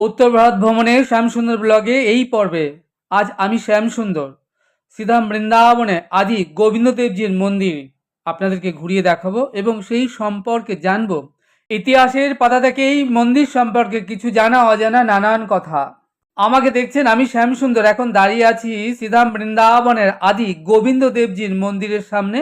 উত্তর ভারত ভ্রমণের শ্যামসুন্দর ব্লগে এই পর্বে। আজ আমি শ্যামসুন্দর। সিধাম বৃন্দাবনে আদি গোবিন্দদেবজির মন্দির আপনাদেরকে ঘুরিয়ে দেখাবো এবং সেই সম্পর্কে জানব। ইতিহাসের পাতা থেকে এই মন্দির সম্পর্কে কিছু জানা, অজানা, নানান কথা। আমাকে দেখছেন আমি শ্যামসুন্দর। এখন দাঁড়িয়ে আছি সিধাম বৃন্দাবনের আদি গোবিন্দ দেবজির মন্দিরের সামনে।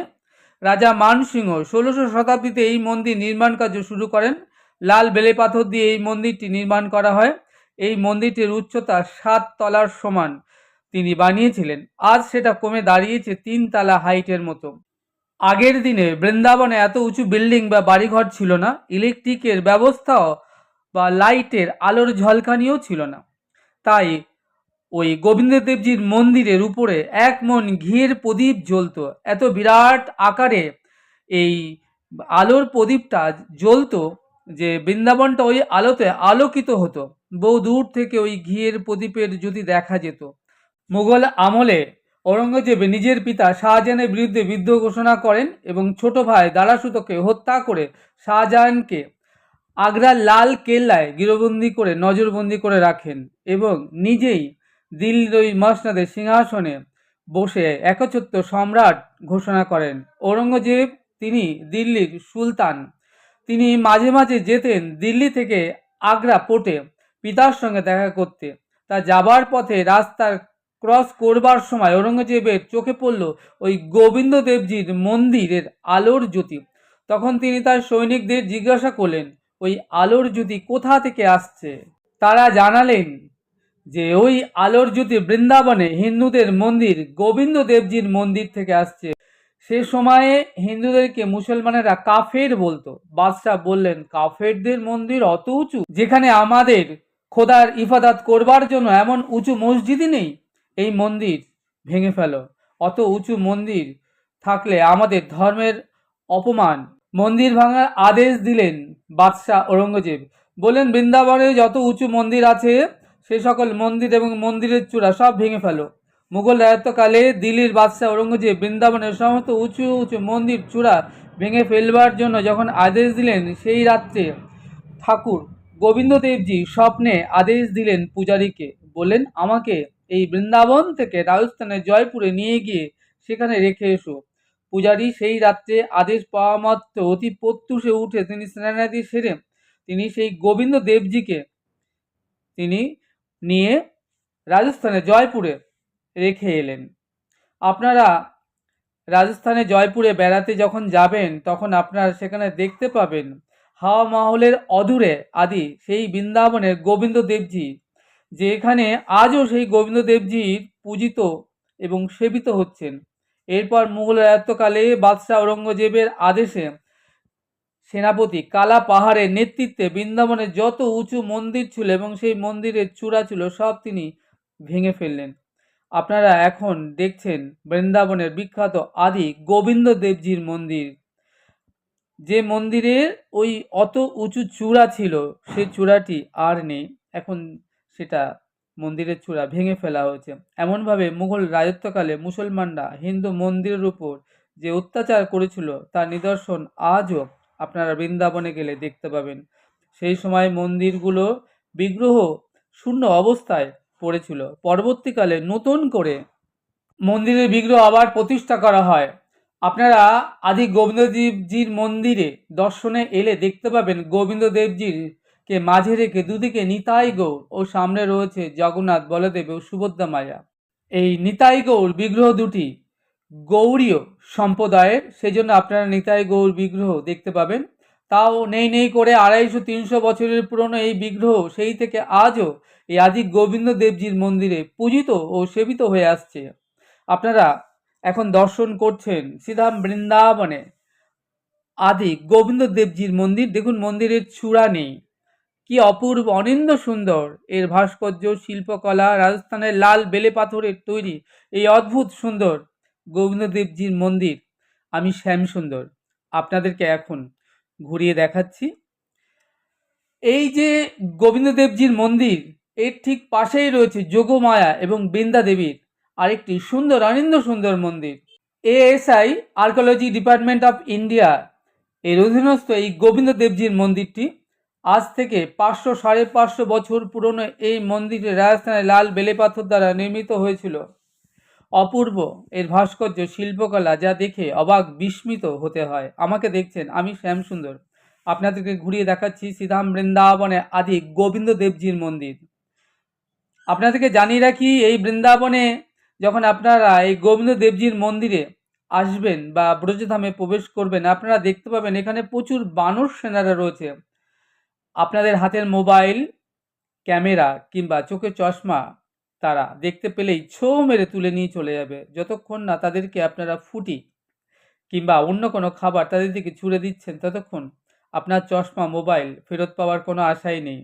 রাজা মানসিংহ ষোলোশো শতাব্দীতে এই মন্দির নির্মাণ কার্য শুরু করেন। লাল বেলে পাথর দিয়ে এই মন্দিরটি নির্মাণ করা হয়। এই মন্দিরটির উচ্চতা সাত তলার সমান, তিনি বানিয়েছিলেন। আজ সেটা কমে দাঁড়িয়েছে তিন তালা হাইটের মতো। আগের দিনে বৃন্দাবনে এত উঁচু বিল্ডিং বা বাড়িঘর ছিল না, ইলেকট্রিকের ব্যবস্থাও বা লাইটের আলোর ঝলকানিও ছিল না। তাই ওই গোবিন্দদেবজির মন্দিরের উপরে এক মন ঘিয়ের প্রদীপ জ্বলতো। এত বিরাট আকারে এই আলোর প্রদীপটা জ্বলতো যে বৃন্দাবনটা ওই আলোতে আলোকিত হতো। বহু দূর থেকে ওই ঘিয়ের প্রদীপের যদি দেখা যেত। মুঘল আমলে ঔরঙ্গজেব নিজের পিতা শাহজাহানের বিরুদ্ধে বিদ্রোহ ঘোষণা করেন এবং ছোট ভাই দারাসুতোকে হত্যা করে শাহজাহানকে আগ্রার লাল কেল্লায় গৃহবন্দী করে নজরবন্দি করে রাখেন এবং নিজেই দিল্লির ওই মসনাদের সিংহাসনে বসে একচ্ছত্র সম্রাট ঘোষণা করেন। ঔরঙ্গজেব, তিনি দিল্লির সুলতান। তিনি মাঝে মাঝে যেতেন দিল্লি থেকে আগ্রা পোর্টে। পিতার সঙ্গে দেখা করতে। তা যাবার পথে রাস্তার ক্রস করবার সময় ঔরঙ্গজেবের চোখে পড়ল ওই গোবিন্দ দেবজির মন্দিরের আলোর জ্যোতি। তখন তিনি তার সৈনিকদের জিজ্ঞাসা করলেন, ওই আলোর জ্যোতি কোথা থেকে আসছে? তারা জানালেন যে, ওই আলোর জ্যোতি বৃন্দাবনে হিন্দুদের মন্দির গোবিন্দ দেবজির মন্দির থেকে আসছে। সে সময়ে হিন্দুদেরকে মুসলমানেরা কাফের বলতো। বাদশাহ বললেন, কাফেরদের মন্দির অত উঁচু, যেখানে আমাদের খোদার ইফাদাত করবার জন্য এমন উঁচু মসজিদই নেই। এই মন্দির ভেঙে ফেলো। অত উঁচু মন্দির থাকলে আমাদের ধর্মের অপমান। মন্দির ভাঙার আদেশ দিলেন বাদশাহ ঔরঙ্গজেব। বললেন, বৃন্দাবনে যত উঁচু মন্দির আছে, সে সকল মন্দির এবং মন্দিরের চূড়া সব ভেঙে ফেলো। মুঘল রাজত্বকালে দিল্লির বাদশাহ ঔরঙ্গজেব বৃন্দাবনের সমস্ত উঁচু উঁচু মন্দির চূড়া ভেঙে ফেলবার জন্য যখন আদেশ দিলেন, সেই রাত্রে ঠাকুর গোবিন্দদেবজি স্বপ্নে আদেশ দিলেন পূজারীকে, বললেন, আমাকে এই বৃন্দাবন থেকে রাজস্থানের জয়পুরে নিয়ে গিয়ে সেখানে রেখে এসো। পূজারী সেই রাত্রে আদেশ পাওয়া মাত্র অতি প্রত্যুষে উঠে তিনি স্নানাদি সেরে তিনি সেই গোবিন্দ দেবজিকে তিনি নিয়ে রাজস্থানে জয়পুরে রেখে এলেন। আপনারা রাজস্থানে জয়পুরে বেড়াতে যখন যাবেন, তখন আপনারা সেখানে দেখতে পাবেন হাওয়া মহলের অদূরে আদি সেই বৃন্দাবনের গোবিন্দ দেবজি যে এখানে আজও সেই গোবিন্দ দেবজির পূজিত এবং সেবিত হচ্ছেন। এরপর মুঘল রাজত্বকালে বাদশাহ ঔরঙ্গজেবের আদেশে সেনাপতি কালা পাহাড়ের নেতৃত্বে বৃন্দাবনের যত উঁচু মন্দির ছিল এবং সেই মন্দিরের চূড়া ছিল, সব তিনি ভেঙে ফেললেন। আপনারা এখন দেখছেন বৃন্দাবনের বিখ্যাত আদি গোবিন্দ দেবজির মন্দির। যে মন্দিরের ওই অত উঁচু চূড়া ছিল সেই চূড়াটি আর নেই। এখন সেটা মন্দিরের চূড়া ভেঙে ফেলা হয়েছে। এমনভাবে মুঘল রাজত্বকালে মুসলমানরা হিন্দু মন্দিরের উপর যে অত্যাচার করেছিল, তার নিদর্শন আজও আপনারা বৃন্দাবনে গেলে দেখতে পাবেন। সেই সময় মন্দিরগুলো বিগ্রহ শূন্য অবস্থায় পড়েছিল। পরবর্তীকালে নতুন করে মন্দিরের বিগ্রহ আবার প্রতিষ্ঠা করা হয়। আপনারা আদি গোবিন্দদেবজির মন্দিরে দর্শনে এলে দেখতে পাবেন গোবিন্দদেবজির কে মাঝে রেখে দুদিকে নিতাই গৌর ও সামনে রয়েছে জগন্নাথ, বলদেব ও সুভদ্রা মায়া। এই নিতাই গৌর বিগ্রহ দুটি গৌরীয় সম্প্রদায়ের সেই জন্য আপনারা নিতাই গৌর বিগ্রহ দেখতে পাবেন। তাও নেই নেই করে আড়াইশো তিনশো বছরের পুরনো এই বিগ্রহ, সেই থেকে আজও এই আদি গোবিন্দ দেবজির মন্দিরে পূজিত ও সেবিত হয়ে আসছে। আপনারা এখন দর্শন করছেন শ্রীধাম বৃন্দাবনে। আদি গোবিন্দ দেবজির মন্দির, দেখুন মন্দিরের চূড়া নেই। কি অপূর্ব, অনিন্দ সুন্দর। এর ভাস্কর্য, শিল্পকলা, রাজস্থানের লাল বেলে পাথরের তৈরি। এই অদ্ভুত সুন্দর গোবিন্দদেবজির মন্দির। আমি শ্যাম সুন্দর। আপনাদেরকে এখন ঘুরিয়ে দেখাচ্ছি। এই যে গোবিন্দদেবজির মন্দির, এর ঠিক পাশেই রয়েছে যোগমায়া এবং বৃন্দা দেবীর আরেকটি সুন্দর, অনিন্দ সুন্দর মন্দির। ASI archaeology department of India এর অধীনস্থ এই গোবিন্দ দেবজির মন্দিরটি আজ থেকে পাঁচশো, সাড়ে পাঁচশো বছর পুরনো এই মন্দিরটি রাজস্থানের লাল বেলে পাথর দ্বারা নির্মিত হয়েছিল। অপূর্ব এর ভাস্কর্য, শিল্পকলা যা দেখে অবাক, বিস্মিত হতে হয়। আমাকে দেখছেন আমি শ্যামসুন্দর। আপনাদেরকে ঘুরিয়ে দেখাচ্ছি শ্রীধাম বৃন্দাবনে আদি গোবিন্দ দেবজির মন্দির। আপনাদেরকে জানিয়ে রাখি, এই বৃন্দাবনে যখন আপনারা এই গোবিন্দ দেবজির মন্দিরে আসবেন বা ব্রজধামে প্রবেশ করবেন, আপনারা দেখতে পাবেন এখানে প্রচুর বানর সেনারা রয়েছে। আপনাদের হাতের মোবাইল, ক্যামেরা কিংবা চোখে চশমা তারা দেখতে পেলেই ছো মেরে তুলে নিয়ে চলে যাবে। যতক্ষণ না তাদেরকে আপনারা ফুটি কিংবা অন্য কোনো খাবার তাদের দিকে ছুড়ে দিচ্ছেন, ততক্ষণ আপনার চশমা, মোবাইল ফেরত পাওয়ার কোনো আশাই নেই।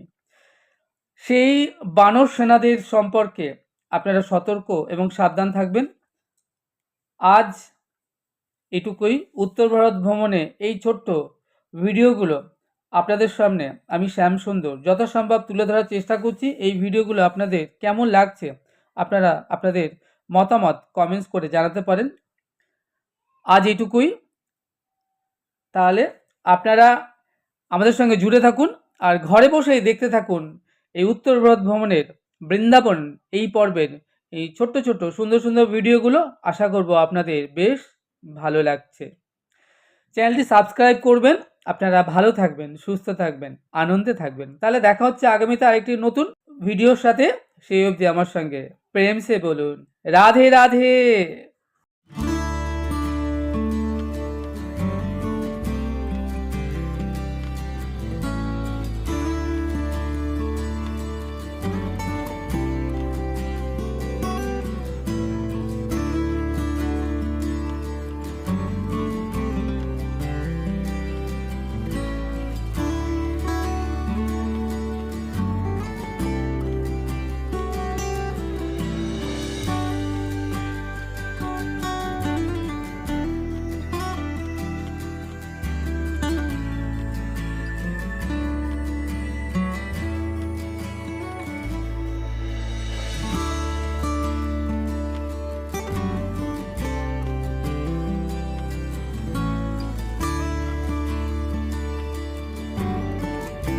সেই বানর সেনাদের সম্পর্কে আপনারা সতর্ক এবং সাবধান থাকবেন। আজ এটুকুই। উত্তর ভারত ভ্রমণে এই ছোট্ট ভিডিওগুলো আপনাদের সামনে আমি শ্যাম সুন্দর। যথাসম্ভব তুলে ধরার চেষ্টা করছি। এই ভিডিওগুলো আপনাদের কেমন লাগছে আপনারা আপনাদের মতামত কমেন্টস করে জানাতে পারেন। আজ এটুকুই। তাহলে আপনারা আমাদের সঙ্গে জুড়ে থাকুন আর ঘরে বসেই দেখতে থাকুন এই উত্তর ভারত ভ্রমণের বৃন্দাবন, এই পর্বের এই ছোট্ট ছোট্ট সুন্দর সুন্দর ভিডিওগুলো আশা করব আপনাদের বেশ ভালো লাগছে। চ্যানেলটি সাবস্ক্রাইব করবেন, আপনারা ভালো থাকবেন, সুস্থ থাকবেন, আনন্দে থাকবেন। তাহলে দেখা হচ্ছে আগামীতে আরেকটি নতুন ভিডিওর সাথে। সেই অবধি আমার সঙ্গে প্রেম সে বলুন। রাধে রাধে।